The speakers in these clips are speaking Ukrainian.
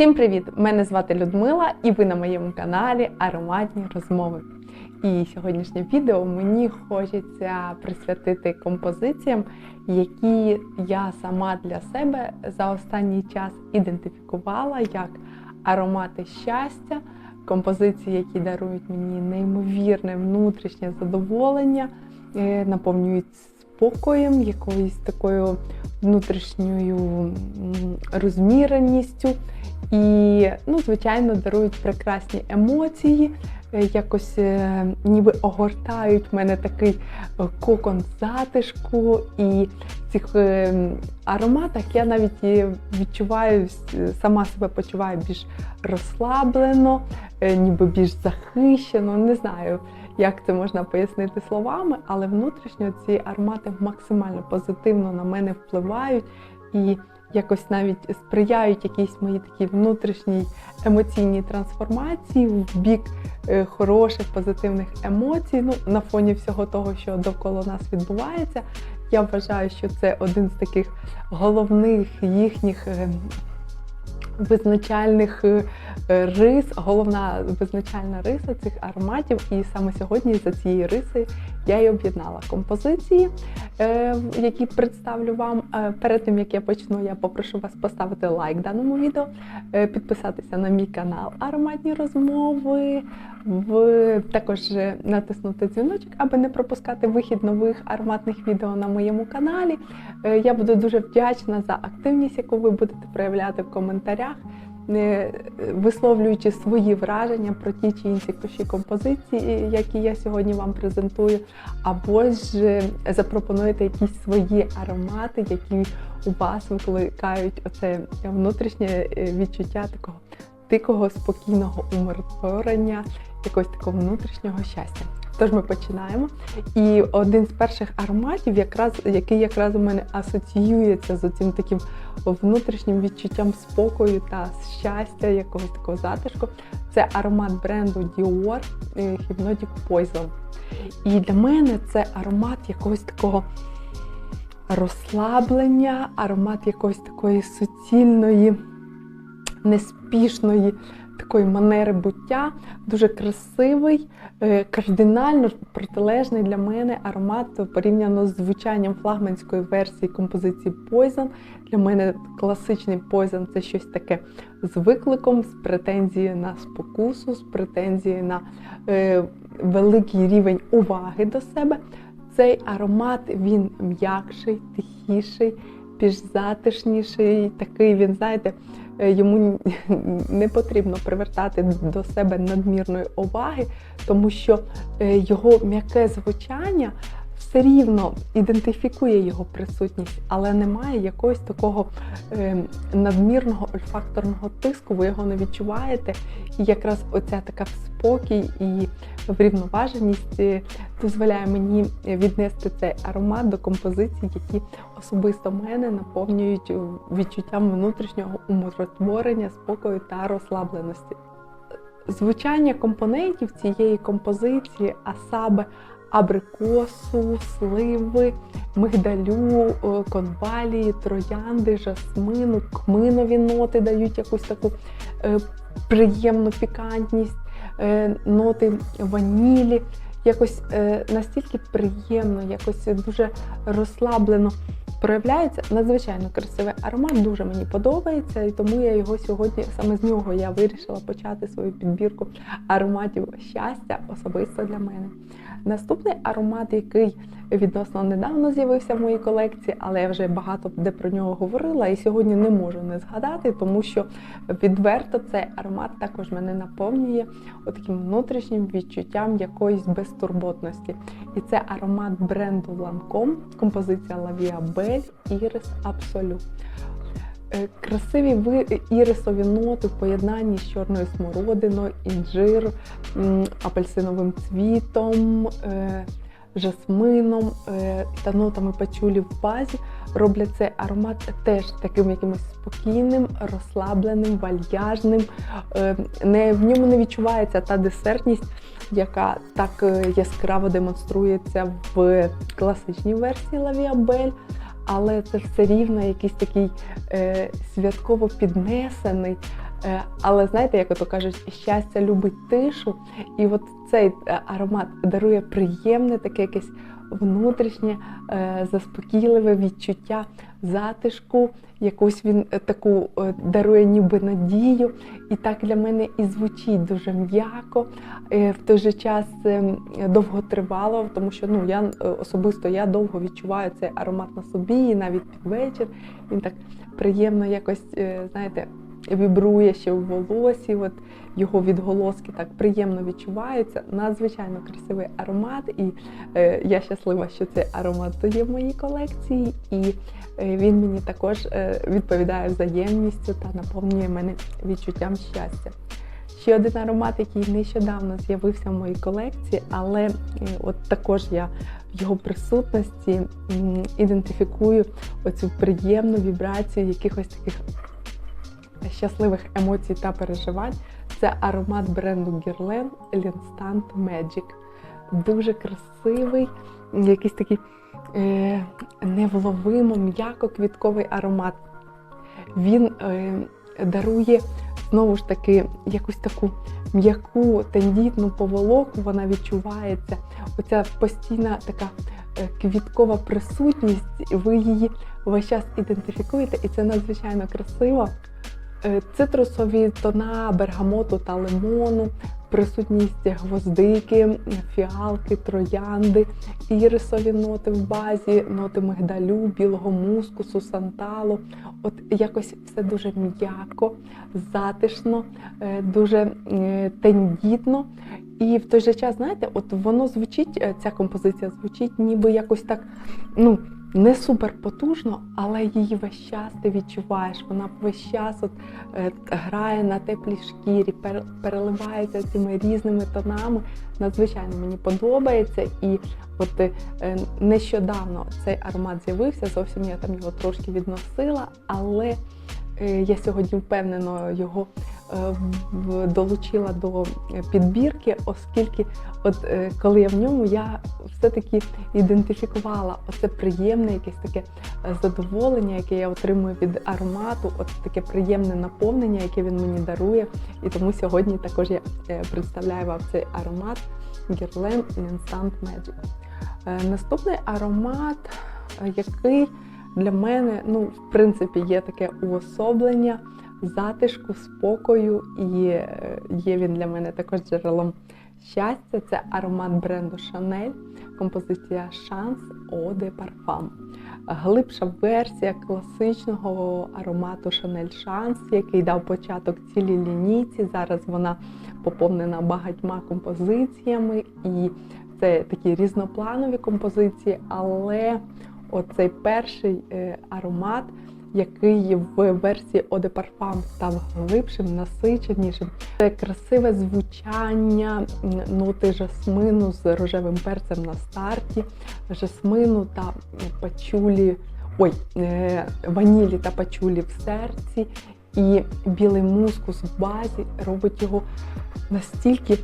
Всім привіт! Мене звати Людмила, і ви на моєму каналі Ароматні розмови. І сьогоднішнє відео мені хочеться присвятити композиціям, які я сама для себе за останній час ідентифікувала як аромати щастя, композиції, які дарують мені неймовірне внутрішнє задоволення, е, наповнюють спокоєм, якоюсь такою внутрішньою розміреністю. І, ну, звичайно, дарують прекрасні емоції, е, якось е, ніби огортають в мене такий е, кокон затишку. І в цих ароматах я навіть відчуваю, сама себе почуваю більш розслаблено, ніби більш захищено. Не знаю, як це можна пояснити словами, але внутрішньо ці аромати максимально позитивно на мене впливають і якось навіть сприяють якійсь моїй такій внутрішній емоційній трансформації в бік е, хороших позитивних емоцій. Ну, на фоні всього того, що довкола нас відбувається. Я вважаю, що це один з таких головних їхніх е, визначальних е, рис, головна визначальна риса цих ароматів. І саме сьогодні за цією рисою я і об'єднала композиції, е, які представлю вам. Е, Перед тим як я почну, я попрошу вас поставити лайк даному відео, е, підписатися на мій канал Ароматні розмови, в також натиснути дзвіночок, аби не пропускати вихід нових ароматних відео на моєму каналі. Я буду дуже вдячна за активність, яку ви будете проявляти в коментарях, е, висловлюючи свої враження про ті чи інші кущі композиції, які я сьогодні вам презентую, або ж е, запропонуєте якісь свої аромати, які у вас викликають оце внутрішнє е, відчуття такого тихого, спокійного умиротворення, якогось такого внутрішнього щастя. Тож ми починаємо. І один з перших ароматів, якраз, який якраз у мене асоціюється з цим таким внутрішнім відчуттям спокою та щастя, якогось такого затишку, це аромат бренду Dior е, Hypnotic Poison. І для мене це аромат якогось такого розслаблення, аромат якоїсь такої суцільної, неспішної такої манери буття, дуже красивий, е, кардинально протилежний для мене аромат порівняно з звучанням флагманської версії композиції Poison. Для мене класичний Poison – це щось таке з викликом, з претензією на спокусу, з претензією на е, великий рівень уваги до себе. Цей аромат він м'якший, тихіший, більш затишніший. Такий він, знаєте, е, йому не потрібно привертати до себе надмірної уваги, тому що е, його м'яке звучання все рівно ідентифікує його присутність, але немає якогось такого е, надмірного ольфакторного тиску, ви його не відчуваєте. І якраз оця така спокій і врівноваженість е, дозволяє мені віднести цей аромат до композицій, які особисто мене наповнюють відчуттям внутрішнього умиротворення, спокою та розслабленості. Звучання компонентів цієї композиції, а саме абрикосу, сливи, мигдалю, е, конвалії, троянди, жасмину, кминові ноти дають якусь таку е, приємну пікантність, е, ноти ванілі. Якось настільки приємно, якось дуже розслаблено проявляється. Надзвичайно красивий аромат, дуже мені подобається, і тому я його сьогодні, саме з нього я вирішила почати свою підбірку ароматів щастя особисто для мене. Наступний аромат, який відносно недавно з'явився в моїй колекції, але я вже багато де про нього говорила, і сьогодні не можу не згадати, тому що відверто цей аромат також мене наповнює таким внутрішнім відчуттям якоїсь безтурботності. І це аромат бренду Lancome, композиція La Vie Belle Iris Absolu. Е, Красиві ірисові ноти в поєднанні з чорною смородиною, інжир, апельсиновим цвітом, е, жасмином е, та нотами пачулі в базі роблять цей аромат теж таким якимось спокійним, розслабленим, вальяжним. Не, в ньому не відчувається та десертність, яка так яскраво демонструється в класичній версії Belle але це все рівно якийсь такий е, святково піднесений, Е, Але знаєте, як ото кажуть, щастя любить тишу, і от цей е, аромат дарує приємне таке якесь внутрішнє е, заспокійливе відчуття затишку, якусь він е, таку е, дарує ніби надію. І так для мене і звучить дуже м'яко, в той же час довготривало, тому що ну я особисто я довго відчуваю цей аромат на собі, і навіть під вечір. Він так приємно якось, знаєте, вібрує ще в волосі. От його відголоски так приємно відчуваються. Надзвичайно красивий аромат, і е, я щаслива, що цей аромат є в моїй колекції, і е, він мені також е, відповідає взаємністю та наповнює мене відчуттям щастя. Ще один аромат, який нещодавно з'явився в моїй колекції, але е, от також я в його присутності ідентифікую оцю приємну вібрацію якихось таких щасливих емоцій та переживань. Це аромат бренду Guerlain L'Instant Magic. Дуже красивий, якийсь такий е, невловимо, м'яко-квітковий аромат. Він е, дарує знову ж таки якусь таку м'яку, тендітну поволоку, вона відчувається. Оця постійна така е, квіткова присутність, ви її весь час ідентифікуєте, і це надзвичайно красиво. Е, Цитрусові тона бергамоту та лимону, присутність гвоздики, фіалки, троянди, ірисові ноти в базі, ноти мигдалю, білого мускусу, санталу. От якось все дуже м'яко, затишно, е, дуже е, тендітно. І в той же час, знаєте, от воно звучить, ця композиція звучить ніби якось так, ну, не супер потужно, але її весь час ти відчуваєш. Вона весь час от, е, грає на теплій шкірі, пер, переливається цими різними тонами. Надзвичайно мені подобається. І от е, нещодавно цей аромат з'явився, зовсім я там його трошки відносила, але я сьогодні впевнено його е, долучила до підбірки, оскільки, от е, коли я в ньому, я все-таки ідентифікувала оце приємне, якесь таке е, задоволення, яке я отримую від аромату, от таке приємне наповнення, яке він мені дарує. І тому сьогодні також я е, представляю вам цей аромат Guerlain Instant Magic. Е, Наступний аромат, е, який для мене, ну, в принципі, є таке уособлення затишку, спокою, і е, є він для мене також джерелом щастя. Це аромат бренду Chanel, композиція Eau de Parfum. Глибша версія класичного аромату Chanel Chance, який дав початок цілій лінійці. Зараз вона поповнена багатьма композиціями, і це такі різнопланові композиції, але оцей перший е, аромат, який в версії Eau de Parfum став глибшим, насиченішим. Це красиве звучання ноти жасмину з рожевим перцем на старті, жасмину та пачулі, ой, е, ванілі та пачулі в серці. І білий мускус в базі робить його настільки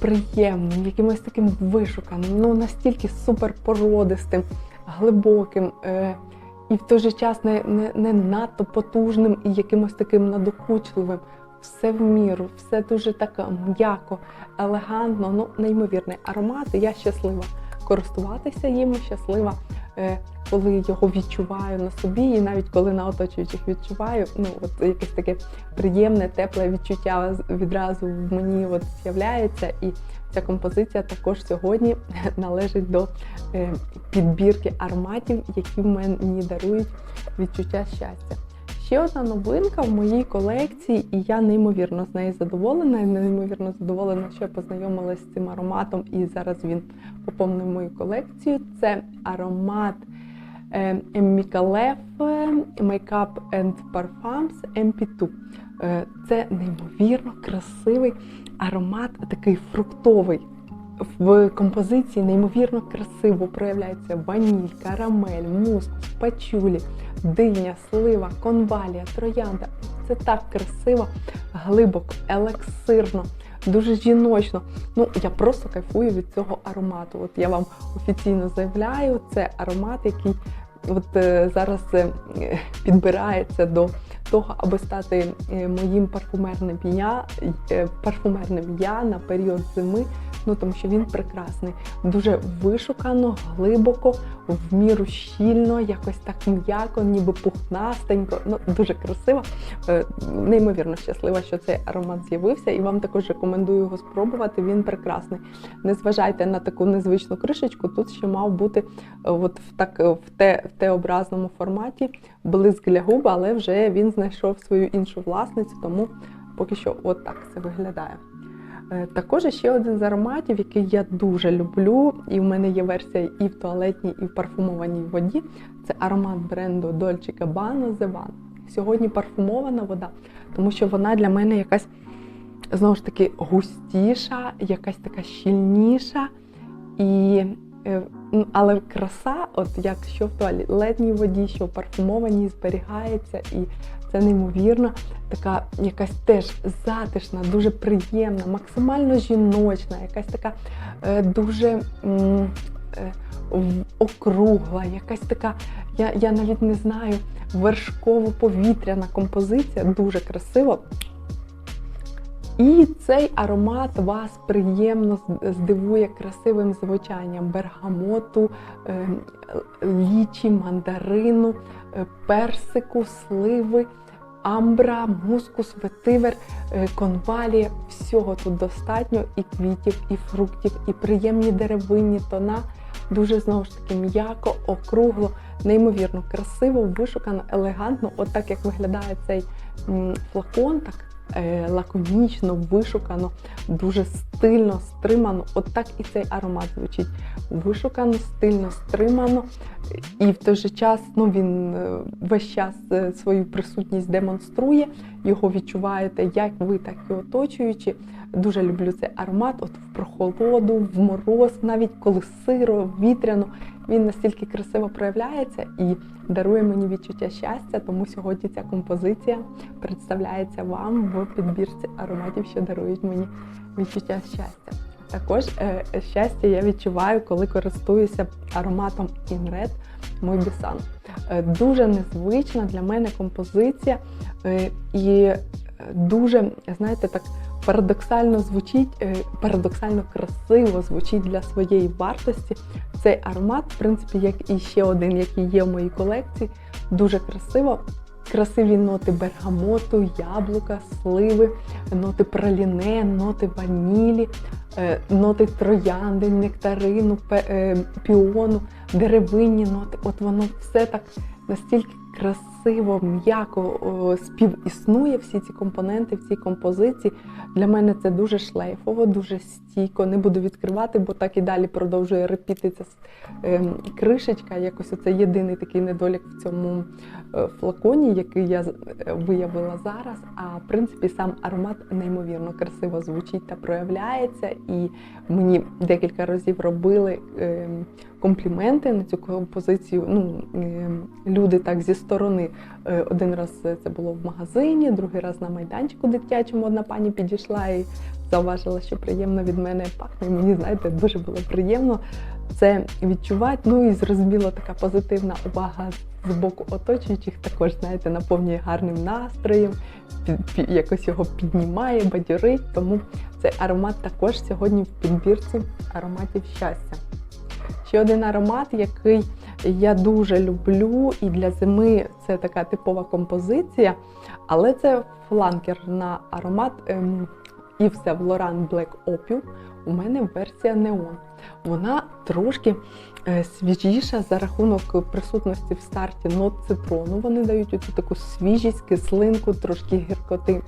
приємним, якимось таким вишуканим, ну настільки суперпородистим, глибоким. Е, і в той же час не, не, не надто потужним і якимось таким надокучливим. Все в міру, все дуже так м'яко, елегантно, ну неймовірний аромат. Я щаслива користуватися їм, щаслива, е, коли його відчуваю на собі, і навіть коли на оточуючих відчуваю, ну от якесь таке приємне, тепле відчуття відразу в мені от з'являється. І ця композиція також сьогодні належить до е, підбірки ароматів, які мені дарують відчуття щастя. Ще одна новинка в моїй колекції, і я неймовірно з нею задоволена. Неймовірно задоволена, що я познайомилася з цим ароматом, і зараз він поповнив мою колекцію. Це аромат Micalef Makeup and Parfums MP2. Е, Це неймовірно красивий аромат, такий фруктовий. В композиції неймовірно красиво проявляється ваніль, карамель, мускус, пачулі, диня, слива, конвалія, троянда. Це так красиво, глибоко, елексирно, дуже жіночно. Ну, я просто кайфую від цього аромату. От я вам офіційно заявляю, це аромат, який от е, зараз е, підбирається до того, аби стати е, моїм парфумерним я, е, парфумерним я на період зими. Ну тому що він прекрасний, дуже вишукано, глибоко, в міру щільно, якось так м'яко, ніби пухнастенько. Ну дуже красиво. Е, Неймовірно щаслива, що цей аромат з'явився, і вам також рекомендую його спробувати. Він прекрасний. Не зважайте на таку незвичну кришечку. Тут ще мав бути е, от в так е, в те в Т-образному форматі блиск для губ, але вже він знайшов свою іншу власницю, тому поки що от так це виглядає. Е, Також ще один з ароматів, який я дуже люблю, і в мене є версія і в туалетній, і в парфумованій воді. Це аромат бренду Dolce Gabbana The One. Сьогодні парфумована вода, тому що вона для мене якась знову ж таки густіша, якась така щільніша. І, е, ну, але краса, от як що в туалетній воді, що в парфумованій, зберігається, і це неймовірно, така якась теж затишна, дуже приємна, максимально жіночна, якась така е, дуже е, округла, якась така, я, я навіть не знаю, вершково-повітряна композиція, дуже красиво. І цей аромат вас приємно здивує красивим звучанням. Бергамоту, е, лічі, мандарину, персику, сливи, амбра, мускус, ветивер, е, конвалія. Всього тут достатньо і квітів, і фруктів, і приємні деревинні тона. Дуже знову ж таки м'яко, округло, неймовірно красиво, вишукано, елегантно. От так як виглядає цей флакон, так е, лаконічно, вишукано, дуже стильно, стримано. От так і цей аромат звучить. Вишукано, стильно, стримано. І в той же час ну, він е, весь час е, свою присутність демонструє, його відчуваєте як ви, так і оточуючі. Дуже люблю цей аромат. От в прохолоду, в мороз, навіть коли сиро, вітряно. Він настільки красиво проявляється і дарує мені відчуття щастя. Тому сьогодні ця композиція представляється вам в підбірці ароматів, що дарують мені відчуття щастя. Також е, щастя я відчуваю, коли користуюся ароматом Inred Мой Бісан. Е, дуже незвична для мене композиція е, і е, дуже, знаєте, так парадоксально звучить, парадоксально красиво звучить для своєї вартості. Цей аромат, в принципі, як і ще один, який є в моїй колекції, дуже красиво. Красиві ноти бергамоту, яблука, сливи, ноти праліне, ноти ванілі, е, ноти троянди, нектарину, е, піону, деревинні ноти. От воно все так настільки красиво, м'яко співіснує всі ці компоненти в цій композиції. Для мене це дуже шлейфово, дуже стійко. Не буду відкривати, бо так і далі продовжує репітися ем, кришечка. Якось це єдиний такий недолік в цьому е, флаконі, який я е, виявила зараз. А в принципі сам аромат неймовірно красиво звучить та проявляється. І мені декілька разів робили ем, компліменти на цю композицію. Ну, ем, люди так зі сторони. Е, Один раз це було в магазині, другий раз на майданчику дитячому одна пані підійшла і зауважила, що приємно від мене пахне. І Мені, знаєте, дуже було приємно це відчувати. Ну і зрозуміло, така позитивна увага з боку оточуючих також, знаєте, наповнює гарним настроєм, якось його піднімає, бадьорить. Тому цей аромат також сьогодні в підбірці ароматів щастя. Ще один аромат, який я дуже люблю, і для зими це така типова композиція, але це фланкер на аромат Yves Saint Laurent Black Opium. У мене версія неон. Вона трошки е, свіжіша за рахунок присутності в старті нот цитрону. Вони дають оцю таку свіжість, кислинку, трошки гіркоти.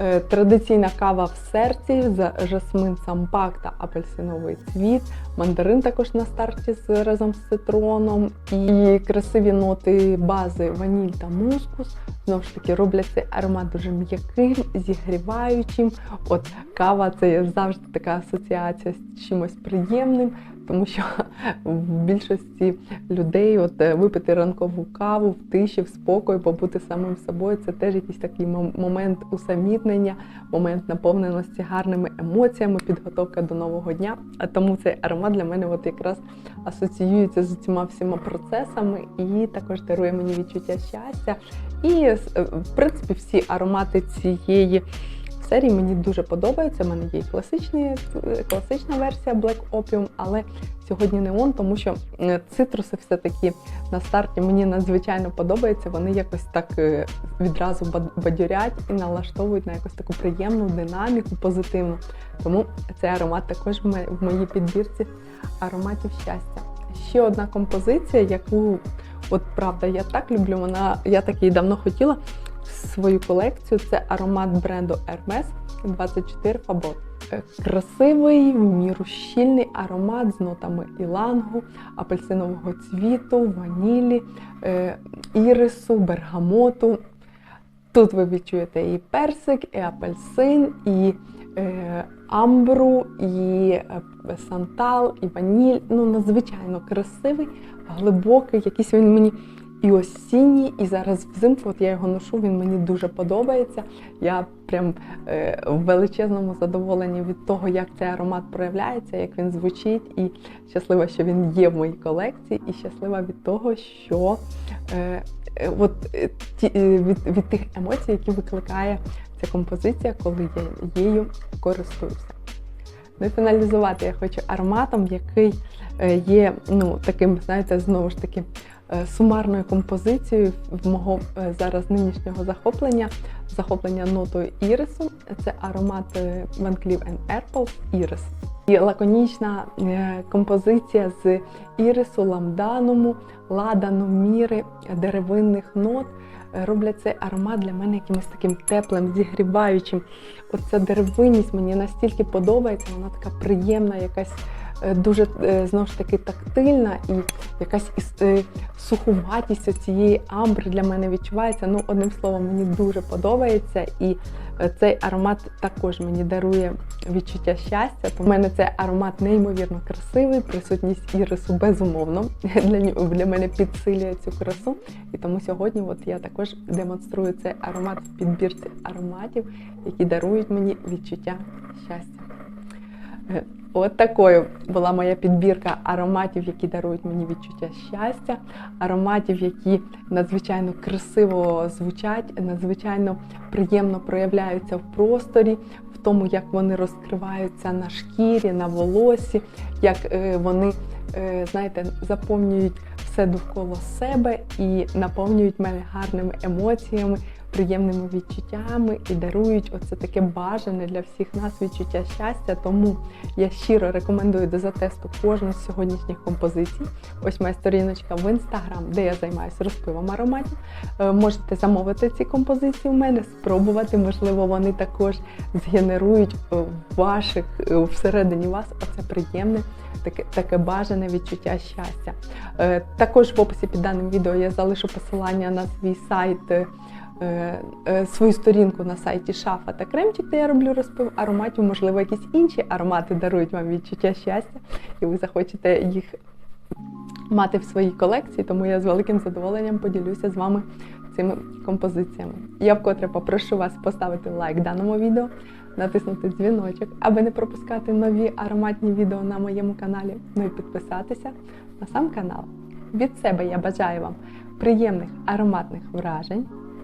Е, Традиційна кава в серці, за- жасмин сампак та апельсиновий цвіт, мандарин також на старті з, разом з цитроном, і красиві ноти бази ваніль та мускус. Знову ж таки, роблять цей аромат дуже м'яким, зігріваючим. От кава це завжди така асоціація з чимось приємним, тому що в більшості людей от е, випити ранкову каву в тиші, в спокої, побути самим собою це теж якийсь такий момент усамітнення, момент наповненості гарними емоціями, підготовка до нового дня. А тому цей аромат для мене от якраз асоціюється з цими всіма процесами і також дарує мені відчуття щастя. І е, в принципі всі аромати цієї серії мені дуже подобаються. У мене є і е, класична версія Black Opium, але сьогодні неон, тому що е, цитруси все-таки на старті мені надзвичайно подобаються. Вони якось так е, відразу бад- бадьорять і налаштовують на якусь таку приємну динаміку, позитивну. Тому цей аромат також в моїй підбірці ароматів щастя. Ще одна композиція, яку от правда я так люблю. Вона я так її давно хотіла свою колекцію. Це аромат бренду Hermes 24 Fabot. Красивий, в міру щільний аромат з нотами ілангу, апельсинового цвіту, ванілі, е, ірису, бергамоту. Тут ви відчуєте і персик, і апельсин, і е, амбру, і е, сантал, і ваніль. Ну, надзвичайно красивий, глибокий, якийсь він мені і осінній, і зараз взимку, от я його ношу, він мені дуже подобається. Я прям е, в величезному задоволенні від того, як цей аромат проявляється, як він звучить, і щаслива, що він є в моїй колекції, і щаслива від того, що е, е, от, е, ті, е, від, від тих емоцій, які викликає ця композиція, коли я нею користуюся. Ну і фіналізувати я хочу ароматом, який є ну, таким, знаєте, знову ж таки сумарною композицією мого е, зараз нинішнього захоплення, захоплення нотою ірису. Це аромат е, Van Cleef Arpels Ірис. І лаконічна е, композиція з ірису, ламдануму, ладану, міри, деревинних нот е, роблять цей аромат для мене якимось таким теплим, зігріваючим. Оця деревинність мені настільки подобається, вона така приємна, якась е, дуже е, знову ж таки тактильна і якась е, сухуватість цієї амбри для мене відчувається. Ну, одним словом, мені дуже подобається. І е, цей аромат також мені дарує відчуття щастя. В мене цей аромат неймовірно красивий, присутність ірису безумовно для, для мене підсилює цю красу. І тому сьогодні от я також демонструю цей аромат в підбірці ароматів, які дарують мені відчуття щастя. От такою була моя підбірка ароматів, які дарують мені відчуття щастя, ароматів, які надзвичайно красиво звучать, надзвичайно приємно проявляються в просторі, в тому, як вони розкриваються на шкірі, на волосі, як е, вони, е, знаєте, заповнюють все довкола себе і наповнюють мене гарними емоціями, приємними відчуттями і дарують оце таке бажане для всіх нас відчуття щастя. Тому я щиро рекомендую до затесту кожну з сьогоднішніх композицій. Ось моя сторіночка в інстаграм, де я займаюся розпивом ароматів. Е, Можете замовити ці композиції у мене, спробувати. Можливо, вони також згенерують е, ваших е, всередині вас оце приємне. Таке, таке бажане відчуття щастя. Також в описі під даним відео я залишу посилання на свій сайт, свою сторінку на сайті Шафа та Кремчик, де я роблю розпив ароматів. Можливо, якісь інші аромати дарують вам відчуття щастя, і ви захочете їх мати в своїй колекції, тому я з великим задоволенням поділюся з вами цими композиціями. Я вкотре попрошу вас поставити лайк даному відео, натиснути дзвіночок, аби не пропускати нові ароматні відео на моєму каналі, ну і підписатися на сам канал. Від себе я бажаю вам приємних ароматних вражень,